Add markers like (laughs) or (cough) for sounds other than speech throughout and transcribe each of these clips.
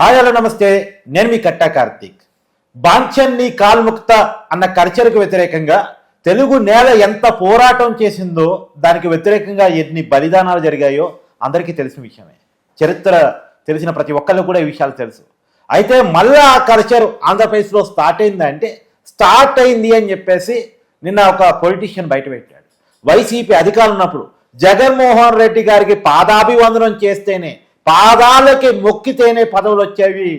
Hi hello నమస్తే. నేను మీ కట్టా కార్తీక్. బాంఛన్ని కాల్ముక్త అన్న కల్చర్కు వ్యతిరేకంగా తెలుగు నేల ఎంత పోరాటం చేసిందో దానికి వ్యతిరేకంగా ఎన్ని బలిదానాలు జరిగాయో అందరికీ తెలిసిన విషయమే. చరిత్ర తెలిసిన ప్రతి ఒక్కళ్ళు కూడా ఈ విషయాలు తెలుసు. అయితే మళ్ళా ఆ కల్చర్ ఆంధ్రప్రదేశ్లో స్టార్ట్ అయిందంటే స్టార్ట్ అయింది అని చెప్పేసి నిన్న ఒక పొలిటీషియన్ బయట పెట్టాడు. వైసీపీ అధికారులు ఉన్నప్పుడు జగన్మోహన్ రెడ్డి గారికి పాదాభివందనం చేస్తేనే పాదాలకి మొక్కితేనే పదవులు వచ్చేవి.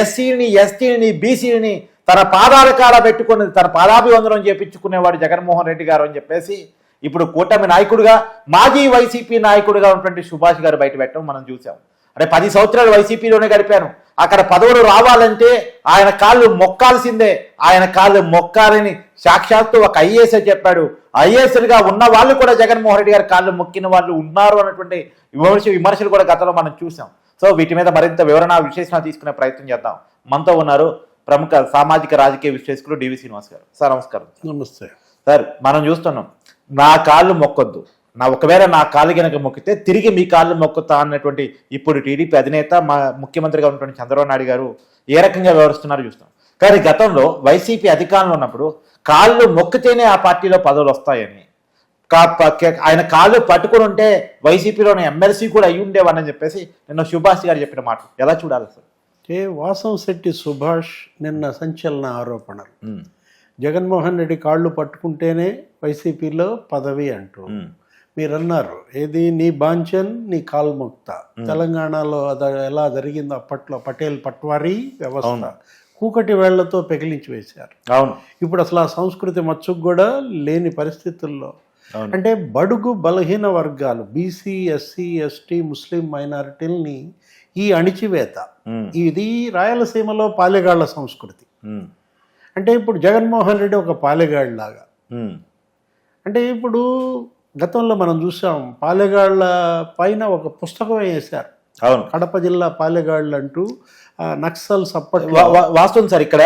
ఎస్సీని ఎస్టీని బీసీని తన పాదాల కాడ పెట్టుకుని తన పాదాభివందనం చేపించుకునేవాడు జగన్మోహన్ రెడ్డి గారు అని చెప్పేసి ఇప్పుడు కూటమి నాయకుడిగా మాజీ వైసీపీ నాయకుడిగా ఉన్నటువంటి సుభాష్ గారు బయట పెట్టడం మనం చూసాం. అంటే పది సంవత్సరాలు వైసీపీలోనే గడిపాను. అక్కడ పదవులు రావాలంటే ఆయన కాళ్ళు మొక్కాల్సిందే. ఆయన కాళ్ళు మొక్కాలని సాక్షాత్తు ఒక ఐఏఎస్ చెప్పాడు. ఐఏఎస్లుగా ఉన్న వాళ్ళు కూడా జగన్మోహన్ రెడ్డి గారి కాళ్ళు మొక్కిన వాళ్ళు ఉన్నారు అన్నటువంటి విమర్శ విమర్శలు కూడా గతంలో మనం చూసాం. సో వీటి మీద మరింత వివరణ విశ్లేషణ తీసుకునే ప్రయత్నం చేద్దాం. మనతో ఉన్నారు ప్రముఖ సామాజిక రాజకీయ విశ్లేషకులు డివి శ్రీనివాస్ గారు. సార్ నమస్కారం. నమస్తే. సార్ మనం చూస్తున్నాం నా కాళ్ళు మొక్కొద్దు. నా ఒకవేళ నా కాళ్ళు కనుక మొక్కితే తిరిగి మీ కాళ్ళు మొక్కుతా అన్నటువంటి ఇప్పుడు టీడీపీ అధినేత మా ముఖ్యమంత్రిగా ఉన్నటువంటి చంద్రబాబు నాయుడు గారు ఏ రకంగా వ్యవహరిస్తున్నారో చూస్తాం. కానీ గతంలో వైసీపీ అధికారంలో ఉన్నప్పుడు కాళ్ళు మొక్కితేనే ఆ పార్టీలో పదవులు వస్తాయని. ఆయన కాళ్ళు పట్టుకుని ఉంటే వైసీపీలోని ఎమ్మెల్సీ కూడా అయ్యి ఉండేవాడని చెప్పేసి నిన్న సుభాష్ గారు చెప్పిన మాట. ఎలా చూడాలి సార్? ఏ వాసం శెట్టి సుభాష్ నిన్న సంచలన ఆరోపణలు. జగన్మోహన్ రెడ్డి కాళ్ళు పట్టుకుంటేనే వైసీపీలో పదవి అంటూ. మీరు అన్నారు ఏది? నీ బాంచన్ నీ కాల్ముక్త. తెలంగాణలో అది ఎలా జరిగిందో అప్పట్లో పటేల్ పట్వారీ వ్యవస్థ. కూకటి వేళ్ళతో పెకిలించి వేశారు. అవును. ఇప్పుడు అసలు ఆ సంస్కృతి మచ్చుకు కూడా లేని పరిస్థితుల్లో. అంటే బడుగు బలహీన వర్గాలు బీసీ ఎస్సీ ఎస్టీ ముస్లిం మైనారిటీల్ని ఈ అణిచివేత. ఇది రాయలసీమలో పాలెగాళ్ళ సంస్కృతి. అంటే ఇప్పుడు జగన్మోహన్ రెడ్డి ఒక పాలెగాళ్ళలాగా ఉమ్, అంటే ఇప్పుడు గతంలో మనం చూసాం పాలెగాళ్ళ పైన ఒక పుస్తకం వేశారు. అవును. కడప జిల్లా పాలెగాళ్ళు అంటూ ఆ, నక్సల్స్ అప్పట్లో వా- వా- వాస్తవం సార్ ఇక్కడ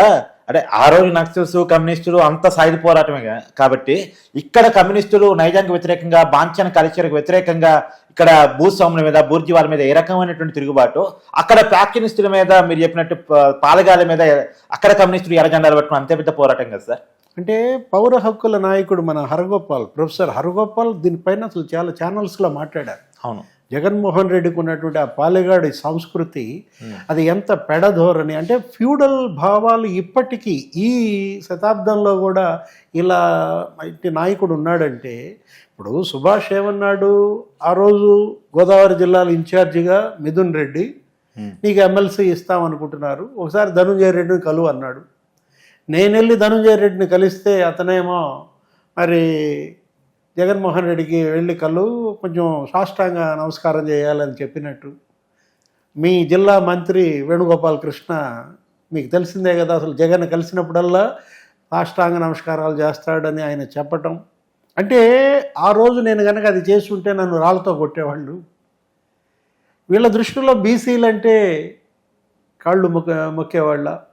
అంటే ఆ రోజు నక్సల్స్ కమ్యూనిస్టులు అంత సాయుధ పోరాటమే కాబట్టి ఇక్కడ కమ్యూనిస్టులు నైజానికి వ్యతిరేకంగా బాంఛన కల్చర్కి వ్యతిరేకంగా ఇక్కడ భూస్వాముల మీద బూర్జీవాల మీద ఏ రకమైనటువంటి తిరుగుబాటు అక్కడ ఫ్యాక్షనిస్టుల మీద మీరు చెప్పినట్టు పాలగాల మీద అక్కడ కమ్యూనిస్టులు ఎర్రజెండాలు పట్టుకుని అంతే పెద్ద పోరాటం కదా సార్? అంటే పౌర హక్కుల నాయకుడు మన హరగోపాల్ ప్రొఫెసర్ హరగోపాల్ దీనిపైన అసలు చాలా ఛానల్స్లో మాట్లాడారు. అవును. జగన్మోహన్ రెడ్డికి ఉన్నటువంటి ఆ పాలెగాడి సంస్కృతి అది ఎంత పెడధోరణి అంటే ఫ్యూడల్ భావాలు ఇప్పటికీ ఈ శతాబ్దంలో కూడా ఇలా ఇంటి నాయకుడు ఉన్నాడంటే ఇప్పుడు సుభాష్ ఏమన్నాడు? ఆ రోజు గోదావరి జిల్లాలో ఇన్ఛార్జిగా మిథున్ రెడ్డి. నీకు ఎమ్మెల్సీ ఇస్తామనుకుంటున్నారు ఒకసారి ధనుంజయ రెడ్డిని కలువు అన్నాడు. నేను వెళ్ళి ధనుంజయ రెడ్డిని కలిస్తే అతనేమో మరి జగన్మోహన్ రెడ్డికి వెళ్ళి కళ్ళు కొంచెం సాష్టాంగ నమస్కారం చేయాలని చెప్పినట్టు. మీ జిల్లా మంత్రి వేణుగోపాల్ కృష్ణ మీకు తెలిసిందే కదా అసలు జగన్ కలిసినప్పుడల్లా సాష్టాంగ నమస్కారాలు చేస్తాడని ఆయన చెప్పటం. అంటే ఆ రోజు నేను కనుక అది చేసి ఉంటే నన్ను రాళ్ళతో కొట్టేవాళ్ళు. వీళ్ళ దృష్టిలో బీసీలు అంటే కాళ్ళు మొక్క మొక్కేవాళ్ళ.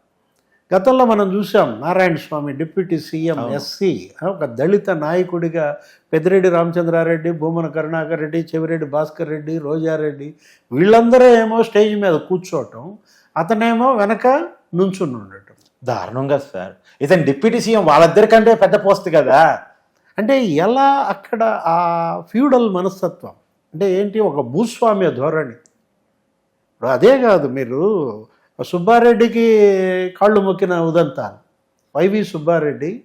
గతంలో మనం చూసాం Narayana Swamy deputy CM SC ఒక దళిత నాయకుడిగా పెద్దిరెడ్డి రామచంద్రారెడ్డి భూమన కరుణాకర్ రెడ్డి చెవిరెడ్డి భాస్కర్ రెడ్డి రోజారెడ్డి వీళ్ళందరూ ఏమో స్టేజ్ మీద కూర్చోవటం అతనేమో వెనక నుంచుని ఉండటం దారుణంగా సార్. ఇతను డిప్యూటీ సీఎం వాళ్ళిద్దరికంటే పెద్ద పోస్ట్ కదా. అంటే ఎలా అక్కడ ఆ ఫ్యూడల్ మనస్తత్వం? అంటే ఏంటి ఒక భూస్వామ్య ధోరణి? ఇప్పుడు అదే కాదు మీరు సుబ్బారెడ్డికి కాళ్ళు మొక్కిన ఉదంతాలు. వైవి సుబ్బారెడ్డి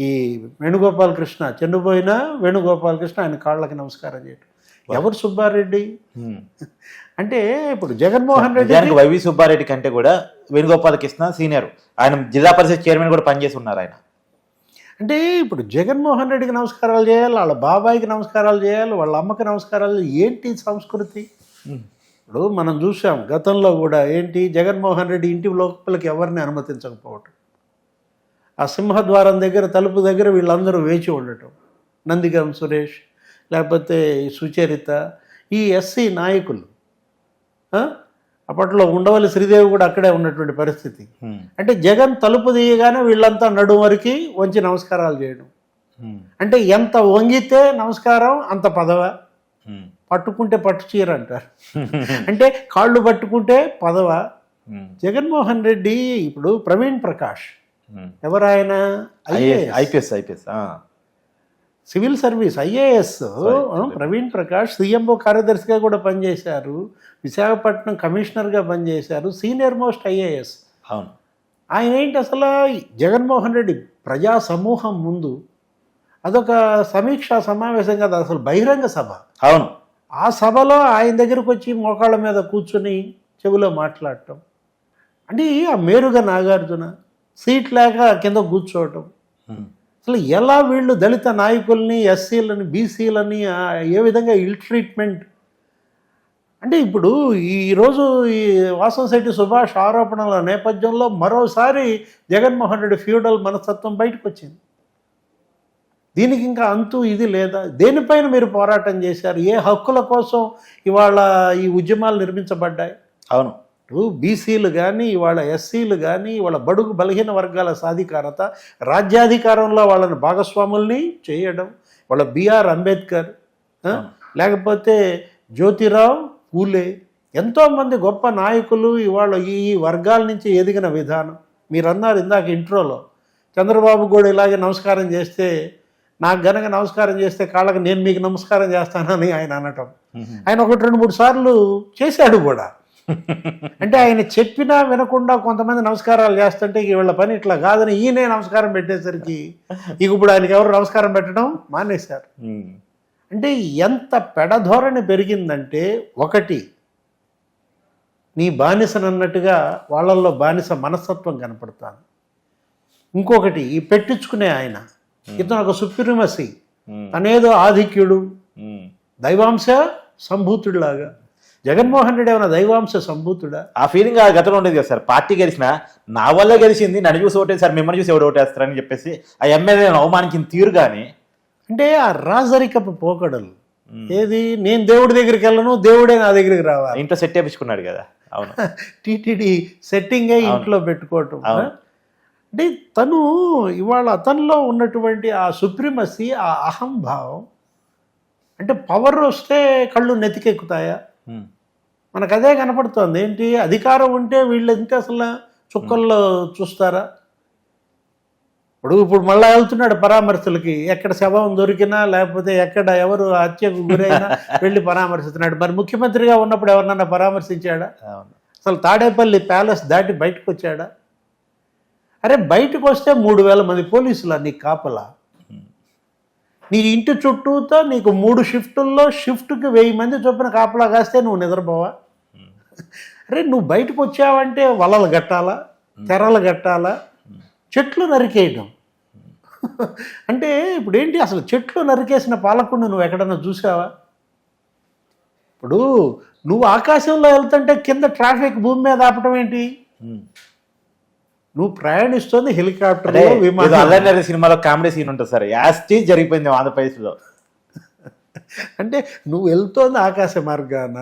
ఈ వేణుగోపాల్ కృష్ణ చెన్నుపోయిన వేణుగోపాల్ కృష్ణ ఆయన కాళ్ళకి నమస్కారం చేయటం. ఎవరు సుబ్బారెడ్డి. అంటే ఇప్పుడు జగన్మోహన్ రెడ్డి వైవి సుబ్బారెడ్డి కంటే కూడా వేణుగోపాల కృష్ణ సీనియర్. ఆయన జిల్లా పరిషత్ చైర్మన్ కూడా పనిచేసి ఉన్నారు ఆయన. అంటే ఇప్పుడు జగన్మోహన్ రెడ్డికి నమస్కారాలు చేయాలి వాళ్ళ బాబాయికి నమస్కారాలు చేయాలి వాళ్ళ అమ్మకి నమస్కారాలు. ఏంటి సంస్కృతి? ఇప్పుడు మనం చూసాం గతంలో కూడా ఏంటి జగన్మోహన్ రెడ్డి ఇంటి లోపలికి ఎవరిని అనుమతించకపోవటం ఆ సింహద్వారం దగ్గర తలుపు దగ్గర వీళ్ళందరూ వేచి ఉండటం నందిగం సురేష్ లేకపోతే సుచరిత ఈ ఎస్సీ నాయకులు? అప్పట్లో ఉండవల్లి శ్రీదేవి కూడా అక్కడే ఉన్నటువంటి పరిస్థితి. అంటే జగన్ తలుపు తీయగానే వీళ్ళంతా నడుము వరకు వంచి నమస్కారాలు చేయడం. అంటే ఎంత వంగితే నమస్కారం అంత పదవ. పట్టుకుంటే పట్టు చీర అంటారు. అంటే కాళ్ళు పట్టుకుంటే పదవ. జగన్మోహన్ రెడ్డి ఇప్పుడు Praveen Prakash. ఎవరాయన? IAS. IPS IPS. Civil service IAS. Praveen Prakash CMO కార్యదర్శిగా కూడా పనిచేశారు. విశాఖపట్నం కమిషనర్గా పనిచేశారు. Senior most IAS. అవును. ఆయన ఏంటి అసలు? జగన్మోహన్ రెడ్డి ప్రజా సమూహం ముందు అదొక సమీక్షా సమావేశం కాదు అసలు బహిరంగ సభ. అవును. ఆ సభలో ఆయన దగ్గరకు వచ్చి మోకాళ్ళ మీద కూర్చుని చెవిలో మాట్లాడటం. అంటే ఆ మేరుగా నాగార్జున సీట్ లేక కింద కూర్చోవటం. అసలు ఎలా వీళ్ళు దళిత నాయకుల్ని ఎస్సీలని బీసీలని ఏ విధంగా ఇల్ ట్రీట్మెంట్? అంటే ఇప్పుడు ఈరోజు ఈ వాసంశెట్టి సుభాష్ ఆరోపణల నేపథ్యంలో మరోసారి జగన్మోహన్ రెడ్డి ఫ్యూడల్ మనస్తత్వం బయటకు వచ్చింది దీనికి ఇంకా అంతు ఇది లేదా? దేనిపైన మీరు పోరాటం చేశారు? ఏ హక్కుల కోసం ఇవాళ ఈ ఉద్యమాలు నిర్మించబడ్డాయి? అవును. బీసీలు కానీ ఇవాళ ఎస్సీలు కానీ ఇవాళ బడుగు బలహీన వర్గాల సాధికారత రాజ్యాధికారంలో వాళ్ళని భాగస్వాముల్ని చేయడం వాళ్ళ బిఆర్ అంబేద్కర్ లేకపోతే జ్యోతిరావు పూలే. ఎంతోమంది గొప్ప నాయకులు ఇవాళ ఈ ఈ వర్గాల నుంచి ఎదిగిన విధానం. మీరు అన్నారు ఇందాక ఇంట్రోలో. చంద్రబాబు కూడా ఇలాగే నమస్కారం చేస్తే నాకు గనక నమస్కారం చేస్తే కాళ్ళకి నేను మీకు నమస్కారం చేస్తానని ఆయన అనటం. ఆయన ఒకటి రెండు మూడు సార్లు చేశాడు కూడా. (laughs) అంటే ఆయన చెప్పినా వినకుండా కొంతమంది నమస్కారాలు చేస్తుంటే వీళ్ళ పని ఇట్లా కాదని ఈయనే నమస్కారం పెట్టేసరికి ఇక ఇప్పుడు ఆయనకి ఎవరు నమస్కారం పెట్టడం? మానేశారు. అంటే ఎంత పెడధోరణి పెరిగిందంటే ఒకటి నీ బానిసనన్నట్టుగా వాళ్ళల్లో బానిస మనస్తత్వం కనపడుతాను. ఇంకొకటి ఈ పెట్టించుకునే ఆయన ఇతను ఒక సుప్రీమసీ. తనేదో ఆధిక్యుడు. దైవాంశ సంభూతుడిలాగా. జగన్మోహన్ రెడ్డి ఏమైనా దైవాంశ సంభూతుడా? ఆ ఫీలింగ్ ఆ గతంలో ఉండేది కదా సార్. పార్టీ గెలిచిన నా వల్ల గెలిచింది నన్ను చూసి ఓటేది సార్ మిమ్మల్ని చూసి ఎవడు ఓటేస్తారని చెప్పేసి ఆ ఎమ్మెల్యేలను అవమానించిన తీరు కానీ అంటే ఆ రాజరికపు పోకడలు. ఏది? నేను దేవుడి దగ్గరికి వెళ్ళను దేవుడే నా దగ్గరికి రావాలి. ఇంట్లో సెట్ చేపించుకున్నాడు కదా. అవును. (laughs) టీటీడీ సెట్టింగ్ ఇంట్లో పెట్టుకోవటం. అంటే తను ఇవాళ అతనిలో ఉన్నటువంటి ఆ సుప్రీమసీ ఆ అహంభావం అంటే పవర్ వస్తే కళ్ళు నెతికెక్కుతాయా? మనకు అదే కనపడుతోంది. ఏంటి? అధికారం ఉంటే వీళ్ళు ఎంత అసలు చుక్కల్లో చూస్తారా? ఇప్పుడు ఇప్పుడు మళ్ళా వెళ్తున్నాడు పరామర్శలకి. ఎక్కడ శవం దొరికినా లేకపోతే ఎక్కడ ఎవరు హత్యకు గురైనా (laughs) వెళ్ళి పరామర్శిస్తున్నాడు. మరి ముఖ్యమంత్రిగా ఉన్నప్పుడు ఎవరినన్నా పరామర్శించాడా? అసలు తాడేపల్లి ప్యాలెస్ దాటి బయటకు వచ్చాడా అరే బయటకు వస్తే మూడు వేల మంది పోలీసులా నీ కాపలా? నీ ఇంటి చుట్టూతో నీకు మూడు షిఫ్టుల్లో షిఫ్ట్కి వెయ్యి మంది చొప్పున కాపలా కాస్తే నువ్వు నిద్రపోవా? అరే నువ్వు బయటకు వచ్చావంటే వలలు కట్టాలా? తెరలు కట్టాలా? చెట్లు నరికేయడం. అంటే ఇప్పుడు ఏంటి అసలు చెట్లు నరికేసిన పాలకుండా నువ్వు ఎక్కడన్నా చూసావా? ఇప్పుడు నువ్వు ఆకాశంలో వెళ్తుంటే కింద ట్రాఫిక్ భూమి మీద ఆపటం ఏంటి? నువ్వు ప్రయాణిస్తుంది హెలికాప్టర్ అల్లరి సినిమాలో కామెడీ సీన్ ఉంటుంది సార్ యాస్టీ జరిగిపోయింది ఆంధ్రప్రదేశ్లో (laughs) అంటే నువ్వు వెళ్తోంది ఆకాశ మార్గాన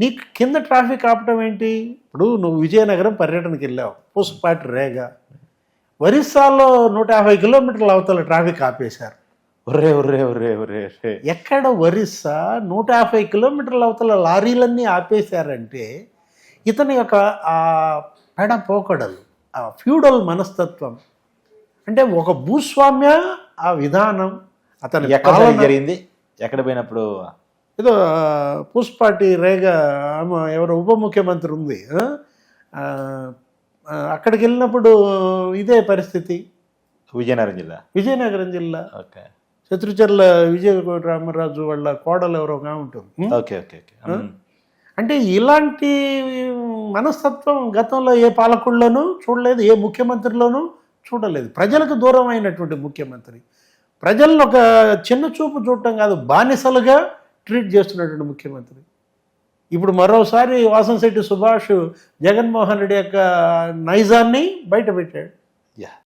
నీకు కింద ట్రాఫిక్ ఆపటం ఏంటి? ఇప్పుడు నువ్వు విజయనగరం పర్యటనకి వెళ్ళావు పూసపాటి రేగ. ఒరిస్సాలో నూట యాభై కిలోమీటర్ల అవతల ట్రాఫిక్ ఆపేశారు. ఒర్రే ఒర్రే ఒర్రే ఒర్రే ఒర్రే ఎక్కడ ఒరిస్సా? నూట యాభై కిలోమీటర్ల అవతల లారీలన్నీ ఆపేశారంటే ఇతని యొక్క ఆ పెడ పోకడలు ఫ్యూడల్ మనస్తత్వం. అంటే ఒక భూస్వామ్య ఆ విధానం అతని ఎక్కడ జరిగింది? ఎక్కడ పోయినప్పుడు? ఏదో పూసపాటి రేగ ఆమె ఎవరో ఉప ముఖ్యమంత్రి ఉంది. అక్కడికి వెళ్ళినప్పుడు ఇదే పరిస్థితి. విజయనగరం జిల్లా? విజయనగరం జిల్లా. ఓకే. శత్రుచర్ల విజయ రామరాజు వాళ్ళ కోడలు ఎవరో ఉంటుంది? Okay okay okay. అంటే ఇలాంటి మనస్తత్వం గతంలో ఏ పాలకుల్లోనూ చూడలేదు ఏ ముఖ్యమంత్రిలోనూ చూడలేదు. ప్రజలకు దూరం అయినటువంటి ముఖ్యమంత్రి. ప్రజలను ఒక చిన్న చూపు చూడటం కాదు బానిసలుగా ట్రీట్ చేస్తున్నటువంటి ముఖ్యమంత్రి. ఇప్పుడు మరోసారి వాసంశెట్టి సుభాష్ జగన్మోహన్ రెడ్డి యొక్క నైజాన్ని బయట పెట్టాడు యా.